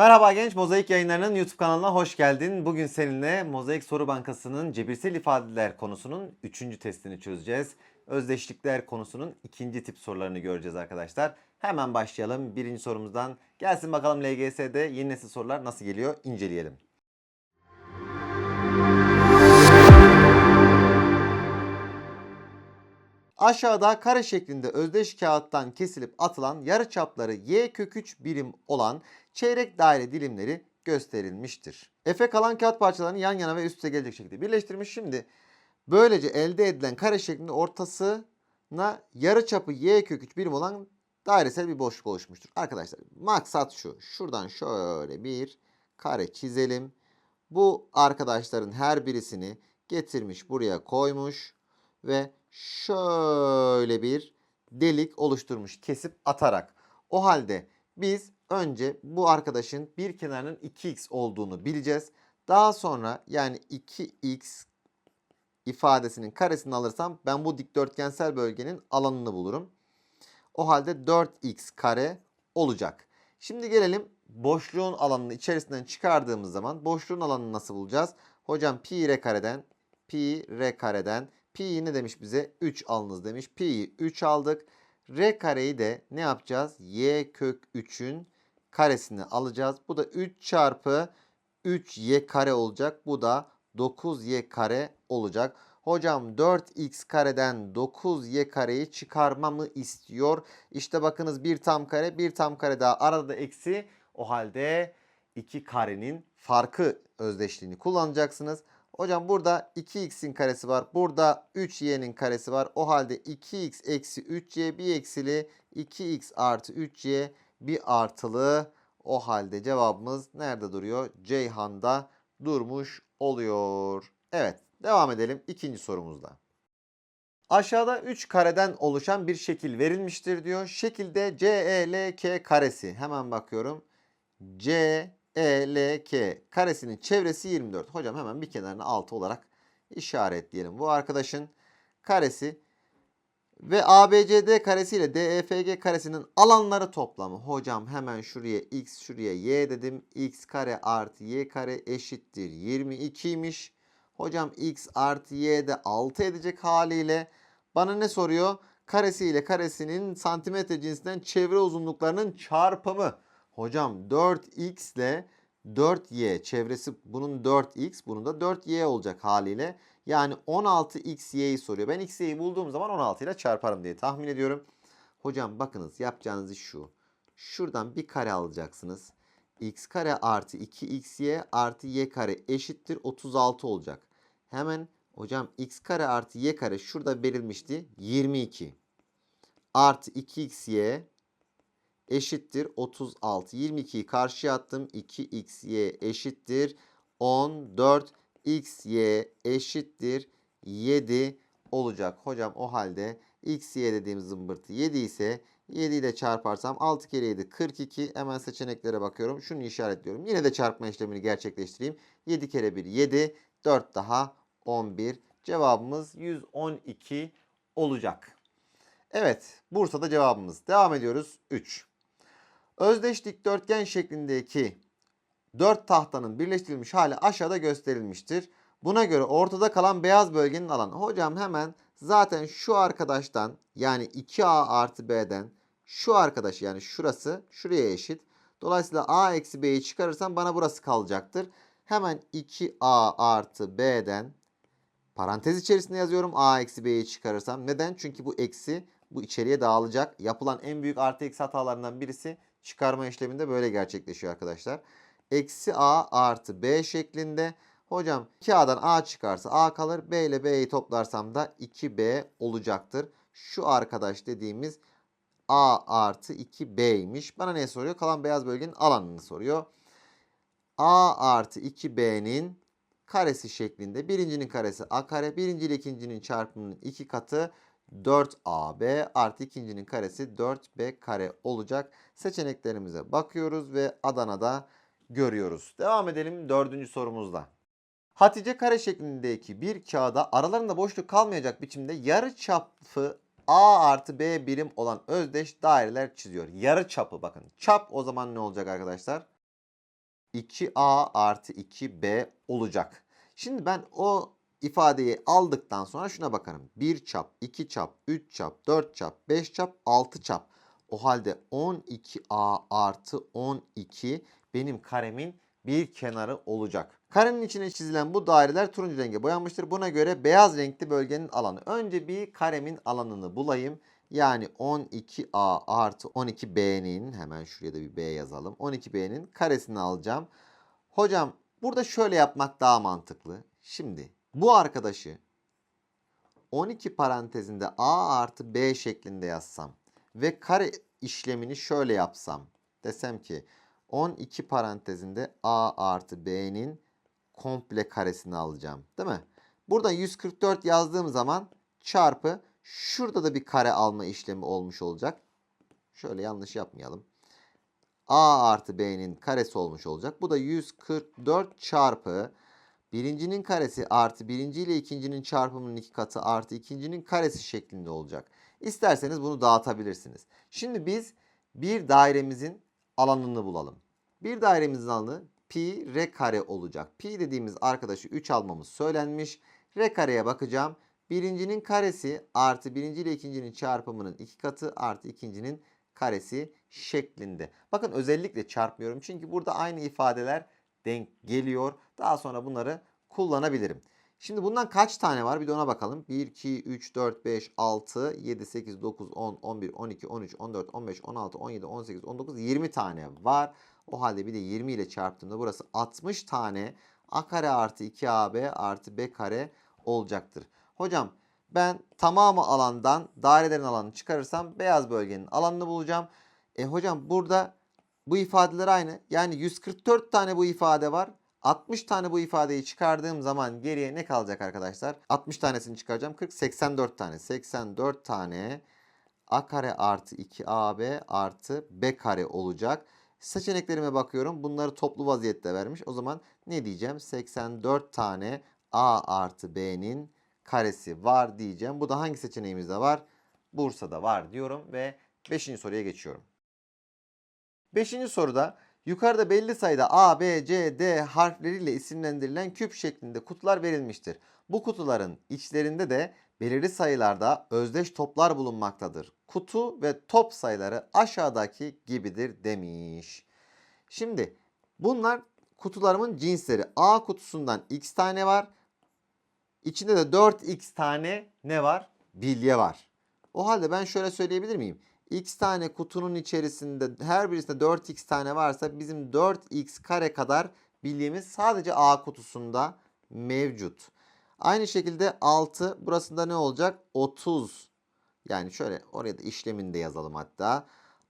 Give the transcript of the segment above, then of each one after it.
Merhaba genç Mozaik yayınlarının YouTube kanalına hoş geldin. Bugün seninle Mozaik Soru Bankası'nın cebirsel ifadeler konusunun 3. testini çözeceğiz. Özdeşlikler konusunun ikinci tip sorularını göreceğiz arkadaşlar. Hemen başlayalım birinci sorumuzdan. Gelsin bakalım LGS'de yeni nesil sorular nasıl geliyor inceleyelim. Aşağıda kare şeklinde özdeş kağıttan kesilip atılan yarıçapları y kök 3 birim olan çeyrek daire dilimleri gösterilmiştir. Efe kalan kağıt parçalarını yan yana ve üst üste gelecek şekilde birleştirmiş. Şimdi böylece elde edilen kare şeklinde ortasına yarıçapı y kök 3 birim olan dairesel bir boşluk oluşmuştur. Arkadaşlar maksat şu. Şuradan şöyle bir kare çizelim. Bu arkadaşların her birisini getirmiş buraya koymuş ve şöyle bir delik oluşturmuş kesip atarak. O halde biz önce bu arkadaşın bir kenarının 2x olduğunu bileceğiz. Daha sonra yani 2x ifadesinin karesini alırsam ben bu dikdörtgensel bölgenin alanını bulurum. O halde 4x kare olacak. Şimdi gelelim boşluğun alanını içerisinden çıkardığımız zaman boşluğun alanını nasıl bulacağız? Hocam pi r kareden pi r kareden pi ne demiş bize? 3 alınız demiş. Pi'yi 3 aldık. R kareyi de ne yapacağız? Y kök 3'ün karesini alacağız. Bu da 3 çarpı 3y kare olacak. Bu da 9y kare olacak. Hocam 4x kareden 9y kareyi çıkarmamı istiyor. İşte bakınız bir tam kare bir tam kare daha arada da eksi. O halde 2 karenin farkı özdeşliğini kullanacaksınız. Hocam burada 2x'in karesi var. Burada 3y'nin karesi var. O halde 2x eksi 3y bir eksili 2x artı 3y bir artılı. O halde cevabımız nerede duruyor? Ceyhan'da durmuş oluyor. Evet devam edelim ikinci sorumuzda. Aşağıda 3 kareden oluşan bir şekil verilmiştir diyor. Şekilde CELK karesi. Hemen bakıyorum. CELK karesinin çevresi 24. Hocam hemen bir kenarını 6 olarak işaretleyelim. Bu arkadaşın karesi ve ABCD karesi ile DEFG karesinin alanları toplamı. Hocam hemen şuraya x şuraya y dedim. x kare artı y kare eşittir 22'ymiş. Hocam x artı y de 6 edecek haliyle bana ne soruyor? Karesi ile karesinin santimetre cinsinden çevre uzunluklarının çarpımı. Hocam 4x ile 4y çevresi bunun 4x bunun da 4y olacak haliyle. Yani 16xy'yi soruyor. Ben xy'yi bulduğum zaman 16 ile çarparım diye tahmin ediyorum. Hocam bakınız yapacağınız iş şu. Şuradan bir kare alacaksınız. x kare artı 2xy artı y kare eşittir 36 olacak. Hemen hocam x kare artı y kare şurada verilmişti. 22 artı 2xy eşittir 36. 22'yi karşıya attım. 2xy eşittir 14. xy eşittir 7 olacak. Hocam o halde xy dediğim zımbırtı 7 ise 7 ile çarparsam 6 kere 7 42. Hemen seçeneklere bakıyorum. Şunu işaretliyorum. Yine de çarpma işlemini gerçekleştireyim. 7 kere 1 7. 4 daha 11. Cevabımız 112 olacak. Evet, Bursa'da cevabımız. Devam ediyoruz. 3. Özdeş dikdörtgen şeklindeki 4 tahtanın birleştirilmiş hali aşağıda gösterilmiştir. Buna göre ortada kalan beyaz bölgenin alanı. Hocam hemen zaten şu arkadaştan yani 2A artı B'den şu arkadaş yani şurası şuraya eşit. Dolayısıyla A eksi B'yi çıkarırsam bana burası kalacaktır. Hemen 2A artı B'den parantez içerisinde yazıyorum. A eksi B'yi çıkarırsam. Neden? Çünkü bu eksi bu içeriye dağılacak. Yapılan en büyük artı eksi hatalarından birisi çıkarma işleminde böyle gerçekleşiyor arkadaşlar. Eksi A artı B şeklinde. Hocam 2A'dan A çıkarsa A kalır. B ile B'yi toplarsam da 2B olacaktır. Şu arkadaş dediğimiz A artı 2B'ymiş. Bana ne soruyor? Kalan beyaz bölgenin alanını soruyor. A artı 2B'nin karesi şeklinde. Birincinin karesi A kare. Birinci ile ikincinin çarpımının iki katı 4AB artı ikincinin karesi 4B kare olacak. Seçeneklerimize bakıyoruz ve Adana'da görüyoruz. Devam edelim dördüncü sorumuzla. Hatice kare şeklindeki bir kağıda aralarında boşluk kalmayacak biçimde yarı çapı A artı B birim olan özdeş daireler çiziyor. Yarı çapı bakın. Çap o zaman ne olacak arkadaşlar? 2A artı 2B olacak. Şimdi ben o ifadeyi aldıktan sonra şuna bakarım. 1 çap, 2 çap, 3 çap, 4 çap, 5 çap, 6 çap. O halde 12A artı 12 benim karemin bir kenarı olacak. Karenin içine çizilen bu daireler turuncu renge boyanmıştır. Buna göre beyaz renkli bölgenin alanı. Önce bir karemin alanını bulayım. Yani 12A artı 12B'nin hemen şuraya da bir B yazalım. 12B'nin karesini alacağım. Hocam burada şöyle yapmak daha mantıklı. Şimdi bu arkadaşı 12 parantezinde A artı B şeklinde yazsam ve kare işlemini şöyle yapsam. Desem ki 12 parantezinde A artı B'nin komple karesini alacağım. Değil mi? Burada 144 yazdığım zaman çarpı şurada da bir kare alma işlemi olmuş olacak. Şöyle yanlış yapmayalım. A artı B'nin karesi olmuş olacak. Bu da 144 çarpı birincinin karesi artı birinci ile ikincinin çarpımının iki katı artı ikincinin karesi şeklinde olacak. İsterseniz bunu dağıtabilirsiniz. Şimdi biz bir dairemizin alanını bulalım. Bir dairemizin alanı pi r kare olacak. Pi dediğimiz arkadaşı 3 almamız söylenmiş. R kareye bakacağım. Birincinin karesi artı birinci ile ikincinin çarpımının iki katı artı ikincinin karesi şeklinde. Bakın özellikle çarpmıyorum çünkü burada aynı ifadeler denk geliyor. Daha sonra bunları kullanabilirim. Şimdi bundan kaç tane var bir de ona bakalım. 1, 2, 3, 4, 5, 6, 7, 8, 9, 10, 11, 12, 13, 14, 15, 16, 17, 18, 19, 20 tane var. O halde bir de 20 ile çarptığımda burası 60 tane a kare artı 2ab artı b kare olacaktır. Hocam ben tamamı alandan dairelerin alanını çıkarırsam beyaz bölgenin alanını bulacağım. E hocam burada bu ifadeler aynı. Yani 144 tane bu ifade var. 60 tane bu ifadeyi çıkardığım zaman geriye ne kalacak arkadaşlar? 60 tanesini çıkaracağım. 40, 84 tane. 84 tane a kare artı 2ab artı b kare olacak. Seçeneklerime bakıyorum. Bunları toplu vaziyette vermiş. O zaman ne diyeceğim? 84 tane a artı b'nin karesi var diyeceğim. Bu da hangi seçeneğimizde var? Bursa'da var diyorum ve 5. soruya geçiyorum. 5. soruda yukarıda belli sayıda A, B, C, D harfleriyle isimlendirilen küp şeklinde kutular verilmiştir. Bu kutuların içlerinde de belirli sayılarda özdeş toplar bulunmaktadır. Kutu ve top sayıları aşağıdaki gibidir demiş. Şimdi bunlar kutularımın cinsleri. A kutusundan x tane var. İçinde de 4x tane ne var? Bilye var. O halde ben şöyle söyleyebilir miyim? X tane kutunun içerisinde her birisinde 4x tane varsa bizim 4x kare kadar bilyemiz sadece A kutusunda mevcut. Aynı şekilde 6 burasında ne olacak? 30. Yani şöyle oraya da işlemini yazalım hatta.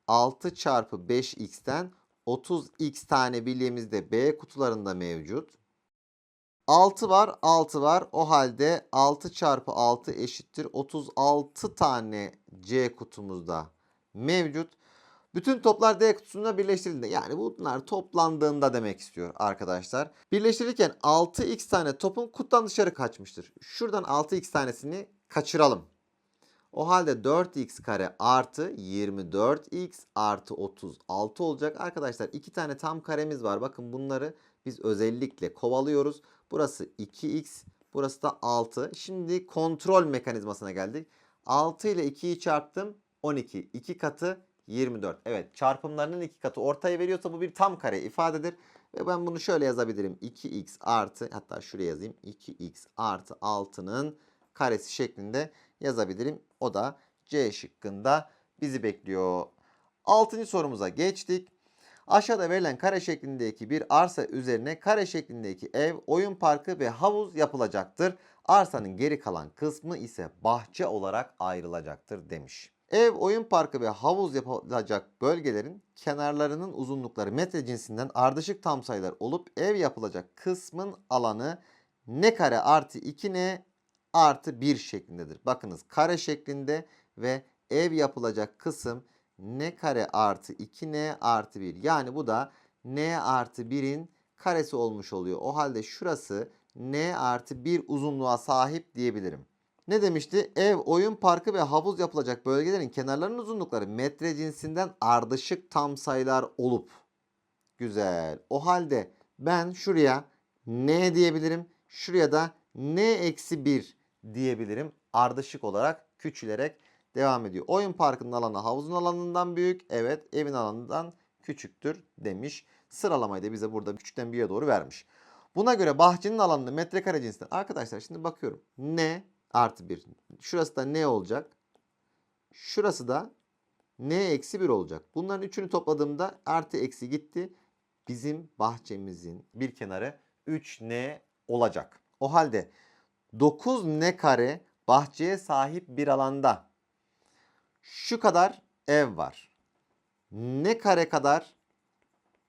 6 çarpı 5x'ten 30x tane bilyemiz de B kutularında mevcut. 6 var 6 var. O halde 6 çarpı 6 eşittir 36 tane C kutumuzda mevcut. Bütün toplar D kutusunda birleştirildiğinde yani bunlar toplandığında demek istiyor arkadaşlar. Birleştirirken 6x tane topun kutudan dışarı kaçmıştır. Şuradan 6x tanesini kaçıralım. O halde 4x kare artı 24x artı 36 olacak. Arkadaşlar iki tane tam karemiz var. Bakın bunları biz özellikle kovalıyoruz. Burası 2x, burası da 6. Şimdi kontrol mekanizmasına geldik. 6 ile 2'yi çarptım. 12. 2 katı 24. Evet çarpımlarının 2 katı ortaya veriyorsa bu bir tam kare ifadedir. Ve ben bunu şöyle yazabilirim. 2x artı hatta şuraya yazayım. 2x artı 6'nın karesi şeklinde yazabilirim. O da C şıkkında bizi bekliyor. 6. sorumuza geçtik. Aşağıda verilen kare şeklindeki bir arsa üzerine kare şeklindeki ev, oyun parkı ve havuz yapılacaktır. Arsanın geri kalan kısmı ise bahçe olarak ayrılacaktır demiş. Ev, oyun parkı ve havuz yapılacak bölgelerin kenarlarının uzunlukları metre cinsinden ardışık tam sayılar olup ev yapılacak kısmın alanı ne kare artı 2 ne artı 1 şeklindedir. Bakınız kare şeklinde ve ev yapılacak kısım n kare artı 2n artı 1. Yani bu da n artı 1'in karesi olmuş oluyor. O halde şurası n artı 1 uzunluğa sahip diyebilirim. Ne demişti? Ev, oyun parkı ve havuz yapılacak bölgelerin kenarlarının uzunlukları metre cinsinden ardışık tam sayılar olup güzel. O halde ben şuraya n diyebilirim. Şuraya da n eksi 1 diyebilirim. Ardışık olarak küçülerek devam ediyor. Oyun parkının alanı havuzun alanından büyük. Evet evin alanından küçüktür demiş. Sıralamayı da bize burada küçükten büyüğe doğru vermiş. Buna göre bahçenin alanını metrekare cinsinden. Arkadaşlar şimdi bakıyorum. N artı 1. Şurası da n olacak. Şurası da n eksi 1 olacak. Bunların üçünü topladığımda artı eksi gitti. Bizim bahçemizin bir kenarı 3n olacak. O halde 9 n kare bahçeye sahip bir alanda şu kadar ev var. Ne kare kadar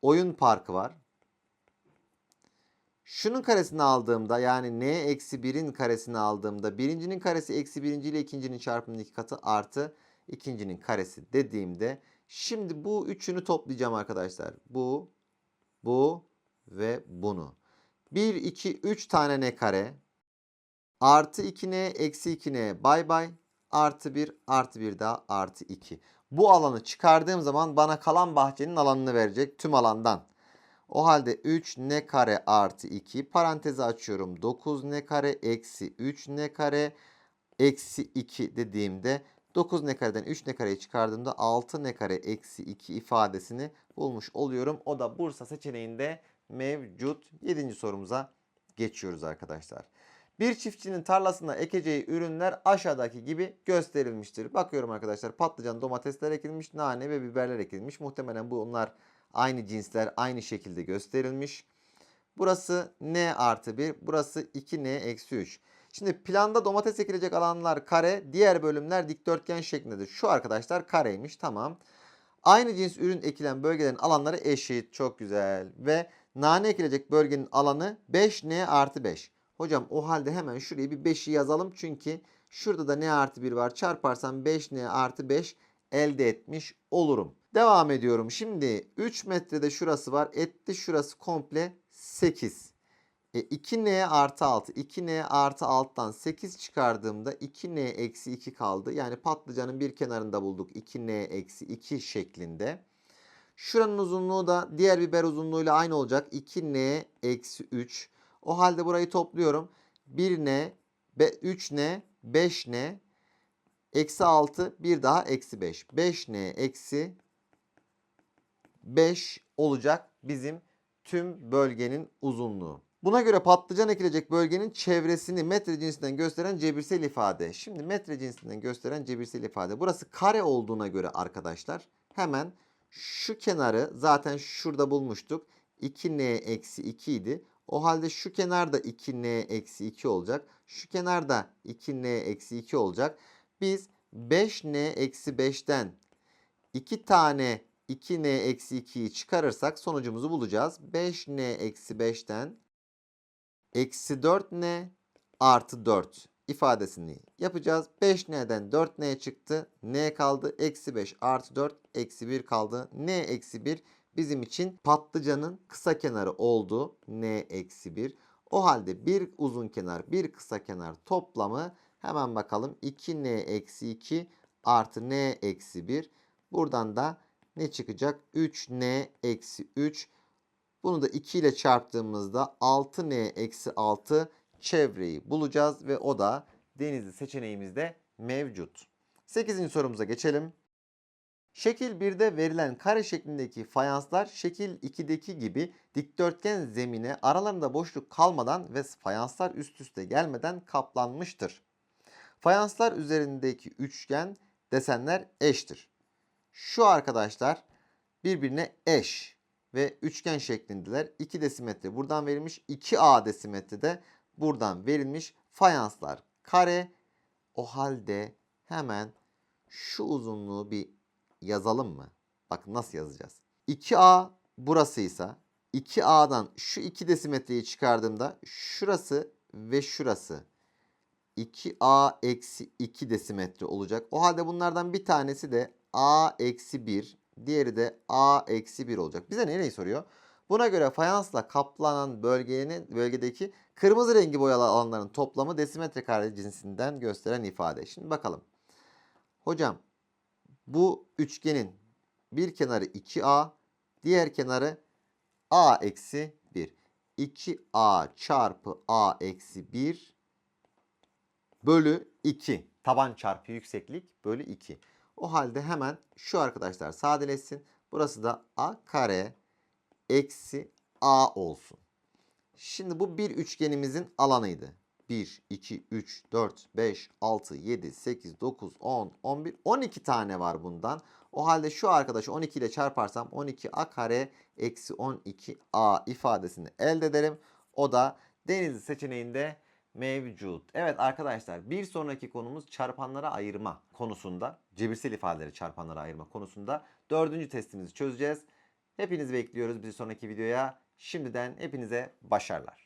oyun parkı var. Şunun karesini aldığımda yani n eksi 1'in karesini aldığımda birincinin karesi eksi birinci ile ikincinin çarpımının iki katı artı ikincinin karesi dediğimde şimdi bu üçünü toplayacağım arkadaşlar. Bu, bu ve bunu. 1, 2, 3 tane n kare artı 2n eksi 2n bay bay artı 1 artı 1 daha artı 2. Bu alanı çıkardığım zaman bana kalan bahçenin alanını verecek tüm alandan. O halde 3 n kare artı 2 parantezi açıyorum. 9 n kare eksi 3 n kare eksi 2 dediğimde 9 n kareden 3 n kareyi çıkardığımda 6 n kare eksi 2 ifadesini bulmuş oluyorum. O da Bursa seçeneğinde mevcut. 7. sorumuza geçiyoruz arkadaşlar. Bir çiftçinin tarlasında ekeceği ürünler aşağıdaki gibi gösterilmiştir. Bakıyorum arkadaşlar patlıcan, domatesler ekilmiş, nane ve biberler ekilmiş. Muhtemelen bunlar aynı cinsler aynı şekilde gösterilmiş. Burası n artı 1, burası 2n eksi 3. Şimdi planda domates ekilecek alanlar kare, diğer bölümler dikdörtgen şeklindedir. Şu arkadaşlar kareymiş tamam. Aynı cins ürün ekilen bölgelerin alanları eşit. Çok güzel. Ve nane ekilecek bölgenin alanı 5n artı 5. Hocam o halde hemen şuraya bir 5'i yazalım. Çünkü şurada da n artı 1 var. Çarparsam 5n artı 5 elde etmiş olurum. Devam ediyorum. Şimdi 3 metrede şurası var. Etti şurası komple 8. E, 2n artı 6. 2n artı 6'dan 8 çıkardığımda 2n eksi 2 kaldı. Yani patlıcanın bir kenarında bulduk. 2n eksi 2 şeklinde. Şuranın uzunluğu da diğer biber uzunluğuyla aynı olacak. 2n eksi 3. O halde burayı topluyorum. 1n, 3n, 5n, eksi 6, bir daha eksi 5. 5n eksi 5 olacak bizim tüm bölgenin uzunluğu. Buna göre patlıcan ekilecek bölgenin çevresini metre cinsinden gösteren cebirsel ifade. Şimdi metre cinsinden gösteren cebirsel ifade. Burası kare olduğuna göre arkadaşlar hemen şu kenarı zaten şurada bulmuştuk. 2n eksi 2 idi. O halde şu kenar da 2n eksi 2 olacak. Şu kenar da 2n eksi 2 olacak. Biz 5n eksi 5'ten 2 tane 2n eksi 2'yi çıkarırsak sonucumuzu bulacağız. 5n eksi 5'ten eksi 4n artı 4 ifadesini yapacağız. 5n'den 4n çıktı. n kaldı. Eksi 5 artı 4 eksi 1 kaldı. n eksi 1 bizim için patlıcanın kısa kenarı oldu. n eksi 1. O halde bir uzun kenar bir kısa kenar toplamı hemen bakalım. 2n eksi 2 artı n eksi 1. Buradan da ne çıkacak? 3n eksi 3. Bunu da 2 ile çarptığımızda 6n eksi 6 çevreyi bulacağız ve o da denizli seçeneğimizde mevcut. 8. sorumuza geçelim. Şekil 1'de verilen kare şeklindeki fayanslar şekil 2'deki gibi dikdörtgen zemine aralarında boşluk kalmadan ve fayanslar üst üste gelmeden kaplanmıştır. Fayanslar üzerindeki üçgen desenler eştir. Şu arkadaşlar birbirine eş ve üçgen şeklindeler. 2 desimetre buradan verilmiş. 2A desimetre de buradan verilmiş. Fayanslar kare. O halde hemen şu uzunluğu bir yazalım mı? Bakın nasıl yazacağız. 2A burasıysa 2A'dan şu 2 desimetreyi çıkardığımda şurası ve şurası 2A eksi 2 desimetre olacak. O halde bunlardan bir tanesi de A eksi 1 diğeri de A eksi 1 olacak. Bize nereyi soruyor? Buna göre fayansla kaplanan bölgenin bölgedeki kırmızı rengi boyalı alanların toplamı desimetre kare cinsinden gösteren ifade. Şimdi bakalım. Hocam bu üçgenin bir kenarı 2A, diğer kenarı a eksi 1. 2a çarpı a eksi 1 bölü 2. Taban çarpı yükseklik bölü 2. O halde hemen şu arkadaşlar sadeleşsin. Burası da a kare eksi a olsun. Şimdi bu bir üçgenimizin alanıydı. 1, 2, 3, 4, 5, 6, 7, 8, 9, 10, 11, 12 tane var bundan. O halde şu arkadaşı 12 ile çarparsam 12a kare eksi 12a ifadesini elde ederim. O da Denizli seçeneğinde mevcut. Evet arkadaşlar bir sonraki konumuz çarpanlara ayırma konusunda. Cebirsel ifadeleri çarpanlara ayırma konusunda. Dördüncü testimizi çözeceğiz. Hepinizi bekliyoruz bir sonraki videoya. Şimdiden hepinize başarılar.